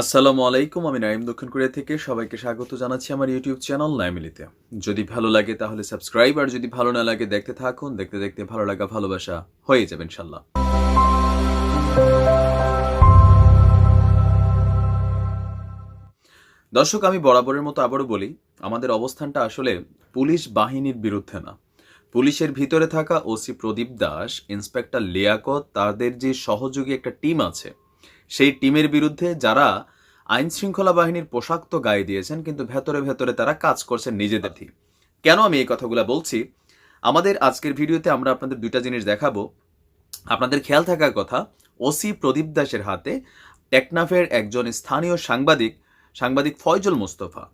আসসালামু আলাইকুম, আমি নাইম দক্ষিণ কোরিয়া থেকে। সবাইকে স্বাগত জানাচ্ছি আমার ইউটিউব চ্যানেল নাইমিলিতে। যদি ভালো লাগে তাহলে সাবস্ক্রাইব, আর যদি ভালো না লাগে দেখতে থাকুন। দেখতে দেখতে ভালো লাগা ভালোবাসা হয়ে যাবে ইনশাল্লাহ দর্শক, আমি বরাবরের মতো আবারও বলি, আমাদের অবস্থানটা আসলে পুলিশ বাহিনীর বিরুদ্ধে না। পুলিশের ভিতরে থাকা ওসি প্রদীপ দাস, ইন্সপেক্টর লিয়াকত, তাদের যে সহযোগী একটা টিম আছে সেই টিমের বিরুদ্ধে যারা আইন শৃঙ্খলা বাহিনীর পোশাক তো গায়ে দিয়েছেন, কিন্তু ভেতরে ভেতরে তারা কাজ করছেন নিজেদের কেন আমি এই কথাগুলো বলছি? আমাদের আজকের ভিডিওতে আমরা আপনাদের দুইটা জিনিস দেখাবো। আপনাদের খেয়াল থাকার কথা, ওসি প্রদীপ দাসের হাতে টেকনাফের একজন স্থানীয় সাংবাদিক সাংবাদিক ফয়জল মোস্তফা,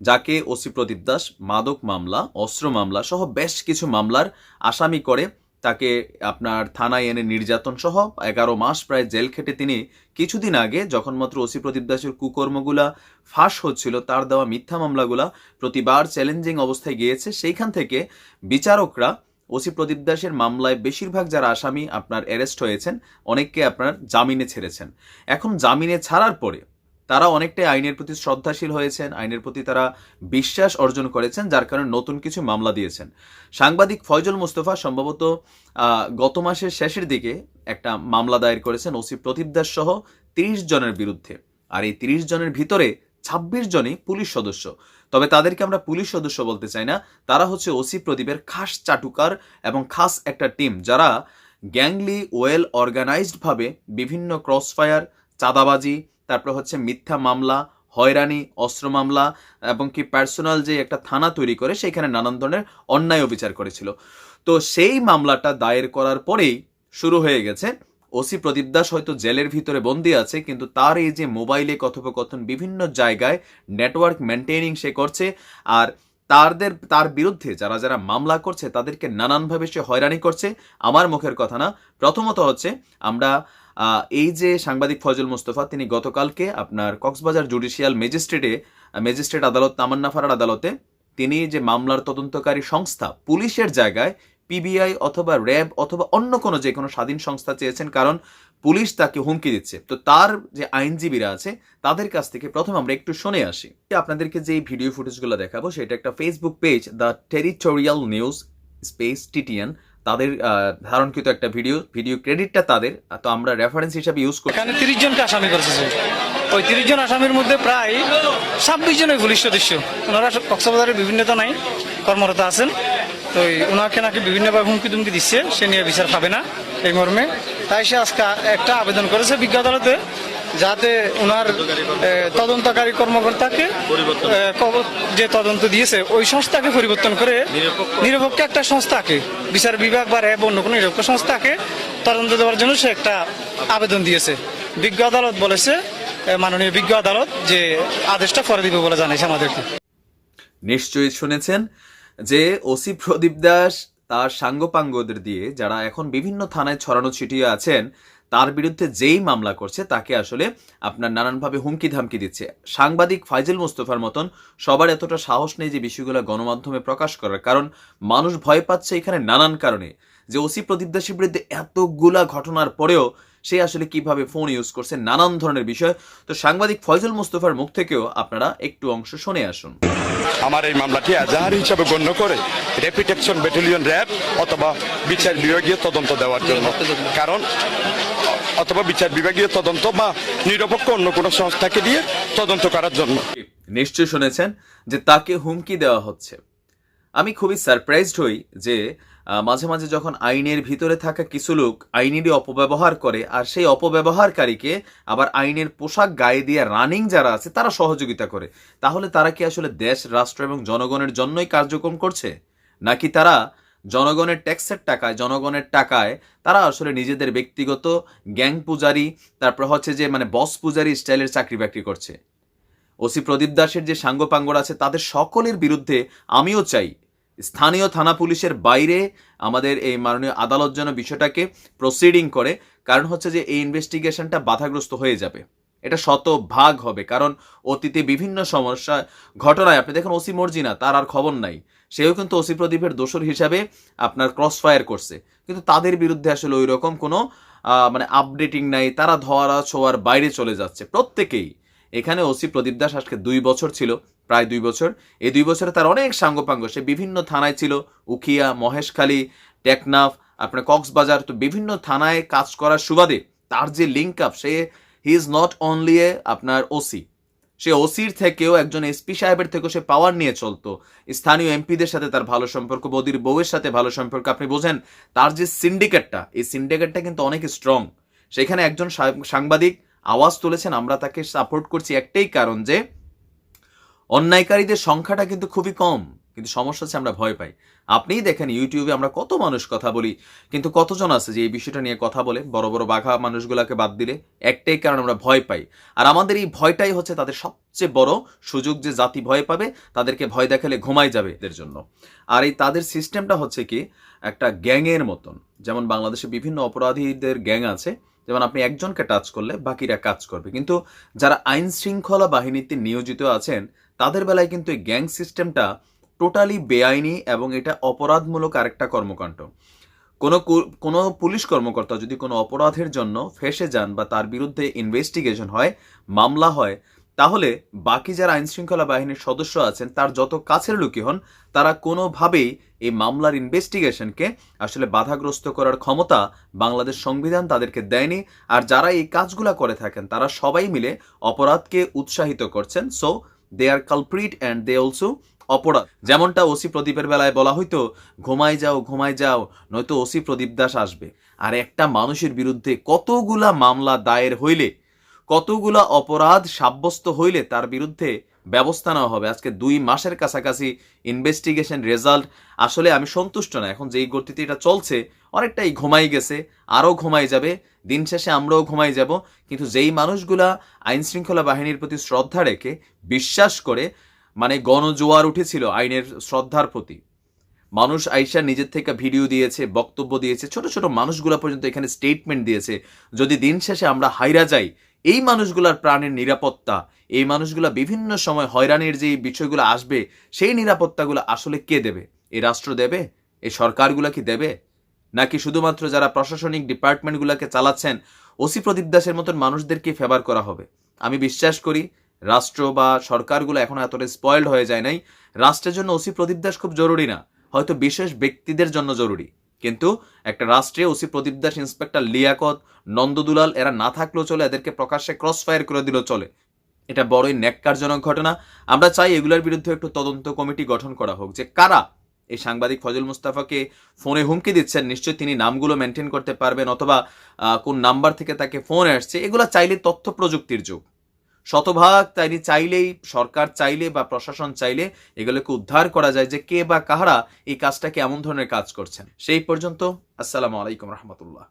যাকে ওসি প্রদীপ দাস, মাদক মামলা, অস্ত্র মামলা সহ বেশ কিছু মামলার আসামি করে তাকে আপনার থানায় এনে নির্যাতন সহ এগারো মাস প্রায় জেল খেটে তিনি কিছুদিন আগে যখন মাত্র ওসি প্রদীপ দাসের কুকর্মগুলা ফাঁস হচ্ছিল, তার দেওয়া মিথ্যা মামলাগুলা প্রতিবার চ্যালেঞ্জিং অবস্থায় গিয়েছে, সেইখান থেকে বিচারকরা ওসি প্রদীপ দাসের মামলায় বেশিরভাগ যারা আসামি আপনার অ্যারেস্ট হয়েছেন, অনেককে আপনার জামিনে ছেড়েছেন। এখন জামিনে ছাড়ার পরে তারা অনেকটাই আইনের প্রতি শ্রদ্ধাশীল হয়েছেন, আইনের প্রতি তারা বিশ্বাস অর্জন করেছেন, যার কারণে নতুন কিছু মামলা দিয়েছেন। সাংবাদিক ফয়জল মুস্তফা সম্ভবত গত মাসের শেষের দিকে একটা মামলা দায়ের করেছেন ওসি প্রদীপ দাস সহ তিরিশ জনের বিরুদ্ধে। আর এই তিরিশ জনের ভিতরে ছাব্বিশ জনই পুলিশ সদস্য। তবে তাদেরকে আমরা পুলিশ সদস্য বলতে চাই না। তারা হচ্ছে ওসি প্রদীপের খাস চাটুকার এবং খাস একটা টিম যারা গ্যাংলি, ওয়েল অর্গানাইজডভাবে বিভিন্ন ক্রসফায়ার, চাঁদাবাজি তারপর হচ্ছে মিথ্যা মামলা, হয়রানি, অস্ত্র মামলা এবং কি পার্সোনাল যে একটা থানা তৈরি করে সেখানে নানান ধরনের অন্যায় অবিচার করেছিল। তো সেই মামলাটা দায়ের করার পরেই শুরু হয়ে গেছে। ওসি প্রদীপ দাস হয়তো জেলের ভিতরে বন্দি আছে, কিন্তু তার এই যে মোবাইলে কথোপকথন বিভিন্ন জায়গায় নেটওয়ার্ক মেনটেনিং সে করছে আর তাদের তার বিরুদ্ধে যারা যারা মামলা করছে তাদেরকে নানানভাবে সে হয়রানি করছে। আমার মুখের কথা না। প্রথমত হচ্ছে আমরা এই যে সাংবাদিক ফজল মুস্তফা, তিনি গতকালকে আপনার কক্সবাজার জুডিশিয়াল ম্যাজিস্ট্রেটে, ম্যাজিস্ট্রেট আদালত তামান্নাফারার আদালতে তিনি যে মামলার তদন্তকারী সংস্থা পুলিশের জায়গায় পিবিআই অথবা র্যাব অথবা অন্য কোনো যে কোনো স্বাধীন সংস্থা চেয়েছেন, কারণ পুলিশ তাকে হুমকি দিচ্ছে। তো তার যে আইনজীবীরা আছে, তাদের কাছ থেকে প্রথম আমরা একটু শুনে আসি। আপনাদেরকে যে ভিডিও ফুটেজগুলো দেখাবো, সেটা একটা Facebook page the territorial news space TTN তাদের ধারণকৃত একটা ভিডিও ভিডিও ক্রেডিটটা তাদের। তো আমরা রেফারেন্স হিসাবে ইউজ করি। এখানে তিরিশ জনকে আসামি করেছে ওই তিরিশ জন আসামির মধ্যে প্রায় ছাব্বিশ জনের পুলিশ সদস্য। ওনারা সব কক্সবাজারের বিভিন্ন থানায় কর্মরত আছেন। তো ওনাকে নাকি বিভিন্নভাবে হুমকি তুমকি দিচ্ছে, সে নিয়ে বিচার পাবে না এই মর্মে। তাই সে আজকে একটা আবেদন করেছে বিজ্ঞ আদালতে। যাতে ওনার তদন্তকারী কর্মকর্তাকে যে তদন্ত দিয়েছে ওই সংস্থাকে পরিবর্তন করে নিরপেক্ষ। একটা সংস্থাকে বিচার বিভাগ বা র্যাব অন্য কোনো নিরপেক্ষ সংস্থাকে তদন্ত দেওয়ার জন্য সে একটা আবেদন দিয়েছে। বিজ্ঞ আদালত বলেছে মাননীয় বিজ্ঞ আদালত যে আদেশটা পরে দিবে বলে জানিয়েছে আমাদেরকে। নিশ্চয়ই শুনেছেন যে ওসি প্রদীপ দাস তার সাঙ্গপাঙ্গদের দিয়ে যারা এখন বিভিন্ন থানায় ছড়ানো ছিটিয়ে আছেন তার বিরুদ্ধে যেই মামলা করছে, তাকে আসলে আপনার নানানভাবে হুমকি ধামকি দিচ্ছে। সাংবাদিক ফাইজুল মুস্তফার মতন সবার এতটা সাহস নেই যে বিষয়গুলো গণমাধ্যমে প্রকাশ করার, কারণ মানুষ ভয় পাচ্ছে এখানে নানান কারণে। যে ওসি প্রদীপ দাসের বিরুদ্ধে এতগুলা ঘটনার পরেও সে আসলে কীভাবে ফোন ইউজ করছে নানান ধরনের বিষয়। তো সাংবাদিক ফয়জুল মুস্তফার মুখ থেকেও আপনারা একটু অংশ শুনে আসুন। আমার এই মামলাটি এজাহার হিসাবে গণ্য করে র্যাপিড অ্যাকশন ব্যাটালিয়ন র্যাব অথবা বিচার বিভাগীয় তদন্ত দেওয়ার জন্য। কারণ অথবা বিচার বিভাগীয় তদন্ত বা নিরপেক্ষ অন্য কোনো সংস্থাকে দিয়ে তদন্ত করার জন্য। নিশ্চয় শুনেছেন যে তাকে হুমকি দেওয়া হচ্ছে। আমি খুবই সারপ্রাইজড হই যে মাঝে মাঝে যখন আইনের ভিতরে থাকা কিছু লোক আইনেরই অপব্যবহার করে আর সেই অপব্যবহারকারীকে আবার আইনের পোশাক গায়ে দিয়ে রানিং যারা আছে তারা সহযোগিতা করে। তাহলে তারা কি আসলে দেশ, রাষ্ট্র এবং জনগণের জন্যই কার্যক্রম করছে? নাকি তারা জনগণের ট্যাক্সের টাকায়, জনগণের টাকায় তারা আসলে নিজেদের ব্যক্তিগত গ্যাং পূজারি, তারপর হচ্ছে যে মানে বস পূজারি স্টাইলের চাকরি বাকরি করছে? ওসি প্রদীপ দাসের যে সাঙ্গপাঙ্গর আছে, তাদের সকলের বিরুদ্ধে আমিও চাই স্থানীয় থানা পুলিশের বাইরে আমাদের এই মাননীয় আদালত যেন বিষয়টাকে প্রসিডিং করে। কারণ হচ্ছে যে এই ইনভেস্টিগেশনটা বাধাগ্রস্ত হয়ে যাবে। এটা শত ভাগ হবে। কারণ অতীতে বিভিন্ন সমস্যা, ঘটনায় আপনি দেখেন ওসি মর্জিনা, তার আর খবর নাই। সেও কিন্তু ওসি প্রদীপের দোষর হিসাবে আপনার ক্রস ফায়ার করছে। কিন্তু তাদের বিরুদ্ধে আসলে ওই রকম কোনো মানে আপডেটিং নাই। তারা ধরা ছোঁয়ার বাইরে চলে যাচ্ছে প্রত্যেকেই। এখানে ওসি প্রদীপ দাস আজকে দুই বছর ছিল, প্রায় দুই বছর। এই দুই বছরে তার অনেক সাঙ্গপাঙ্গ, সে বিভিন্ন থানায় ছিল, উখিয়া, মহেশখালী, টেকনাফ, আপনার কক্সবাজার, তো বিভিন্ন থানায় কাজ করার সুবাদে তার যে link up say he is not only a আপনার ওসি, সে ওসির থেকেও একজন এসপি সাহেবের থেকেও সে পাওয়ার নিয়ে চলতো। স্থানীয় এমপিদের সাথে তার ভালো সম্পর্ক, বদির বউয়ের সাথে ভালো সম্পর্ক, আপনি বোঝেন, তার যে সিন্ডিকেটটা এই সিন্ডিকেটটা কিন্তু অনেক স্ট্রং সেখানে একজন সাংবাদিক আওয়াজ তুলেছেন, আমরা তাকে সাপোর্ট করছি একটাই কারণ যে, অন্যায়কারীদের সংখ্যাটা কিন্তু খুবই কম, কিন্তু সমস্যা হচ্ছে আমরা ভয় পাই। আপনিই দেখেন ইউটিউবে আমরা কত মানুষ কথা বলি, কিন্তু কতজন আছে যে এই বিষয়টা নিয়ে কথা বলে, বড় বড় বাঘা মানুষগুলোকে বাদ দিলে একটাই কারণ আমরা ভয় পাই। আর আমাদের এই ভয়টাই হচ্ছে তাদের সবচেয়ে বড় সুযোগ যে জাতি ভয় পাবে, তাদেরকে ভয় দেখালে ঘুমাই যাবে এদের জন্য। আর এই তাদের সিস্টেমটা হচ্ছে কি, একটা গ্যাংয়ের মতন। যেমন বাংলাদেশে বিভিন্ন অপরাধীদের গ্যাং আছে যেমন আপনি একজনকে টাচ করলে বাকিরা কাজ করবে। কিন্তু যারা আইন শৃঙ্খলা বাহিনীতে নিয়োজিত আছেন, তাদের বেলায় কিন্তু এই গ্যাং সিস্টেমটা টোটালি বেআইনি এবং এটা অপরাধমূলক আরেকটা কর্মকাণ্ড। কোনো কোনো পুলিশ কর্মকর্তা যদি কোনো অপরাধের জন্য ফেসে যান বা তার বিরুদ্ধে ইনভেস্টিগেশন হয়, মামলা হয় তাহলে বাকি যারা আইন শৃঙ্খলা বাহিনীর সদস্য আছেন, তার যত কাছের লোকই হন, তারা কোনোভাবেই এই মামলার ইনভেস্টিগেশনকে আসলে বাধাগ্রস্ত করার ক্ষমতা বাংলাদেশ সংবিধান তাদেরকে দেয়নি। আর যারা এই কাজগুলা করে থাকেন, তারা সবাই মিলে অপরাধকে উৎসাহিত করছেন। So they are culprit and they also অপরাধ। যেমনটা ওসি প্রদীপের বেলায় বলা হইতো, ঘুমাই যাও ঘুমাই যাও, নয়তো ওসি প্রদীপ দাস আসবে। আর একটা মানুষের বিরুদ্ধে কতগুলা মামলা দায়ের হইলে কতগুলা অপরাধ সাব্যস্ত হইলে তার বিরুদ্ধে ব্যবস্থা নেওয়া হবে? আজকে দুই মাসের কাছাকাছি ইনভেস্টিগেশন রেজাল্ট আসলে আমি সন্তুষ্ট না। এখন যেই গতিতে এটা চলছে, অনেকটাই ঘুমাই গেছে, আরও ঘুমাই যাবে। দিন শেষে আমরাও ঘুমাই যাব। কিন্তু যেই মানুষগুলা আইন শৃঙ্খলা বাহিনীর প্রতি শ্রদ্ধা রেখে, বিশ্বাস করে মানে গণজোয়ার উঠেছিল আইনের শ্রদ্ধার প্রতি। মানুষ আইসা নিজের থেকে ভিডিও দিয়েছে, বক্তব্য দিয়েছে, ছোট ছোট মানুষগুলা পর্যন্ত এখানে স্টেটমেন্ট দিয়েছে। যদি দিন শেষে আমরা হাইরা যাই এই মানুষগুলার প্রাণের নিরাপত্তা, এই মানুষগুলা বিভিন্ন সময় হয়রানির যে বিষয়গুলো আসবে, সেই নিরাপত্তাগুলো আসলে কে দেবে? এই রাষ্ট্র দেবে? এই সরকারগুলো কি দেবে? নাকি শুধুমাত্র যারা প্রশাসনিক ডিপার্টমেন্টগুলোকে চালাচ্ছেন, ওসি প্রদীপ দাসের মতন মানুষদেরকে ফেভার করা হবে? আমি বিশ্বাস করি, রাষ্ট্র বা সরকারগুলো এখন এতটা স্পয়েল্ড হয়ে যায় নাই। রাষ্ট্রের জন্য ওসি প্রদীপ দাস খুব জরুরি না, হয়তো বিশেষ ব্যক্তিদের জন্য জরুরি। কিন্তু একটা রাষ্ট্রে ওসি প্রদীপ দাস ইন্সপেক্টর লিয়াকত, নন্দদুলাল, এরা না থাকলেও চলে, এদেরকে প্রকাশ্যে ক্রস ফায়ার করে দিলেও চলে। এটা বড়ই ন্যাক্কারজনক ঘটনা। আমরা চাই এগুলোর বিরুদ্ধে একটু তদন্ত কমিটি গঠন করা হোক। যে কারা এই সাংবাদিক ফজল মুস্তাফাকে ফোনে হুমকি দিচ্ছেন, নিশ্চয়ই তিনি নামগুলো মেনটেন করতে পারবেন, অথবা কোন নাম্বার থেকে তাকে ফোন আসছে, এগুলো চাইলে তথ্য প্রযুক্তির যুগ। শতভাগ তাই চাইলেই, সরকার চাইলে বা প্রশাসন চাইলে এগুলোকে উদ্ধার করা যায় যে কে বা কাহারা এই কাজটাকে এমন ধরনের কাজ করছেন। সেই পর্যন্ত, আসসালামু আলাইকুম রহমতুল্লাহ।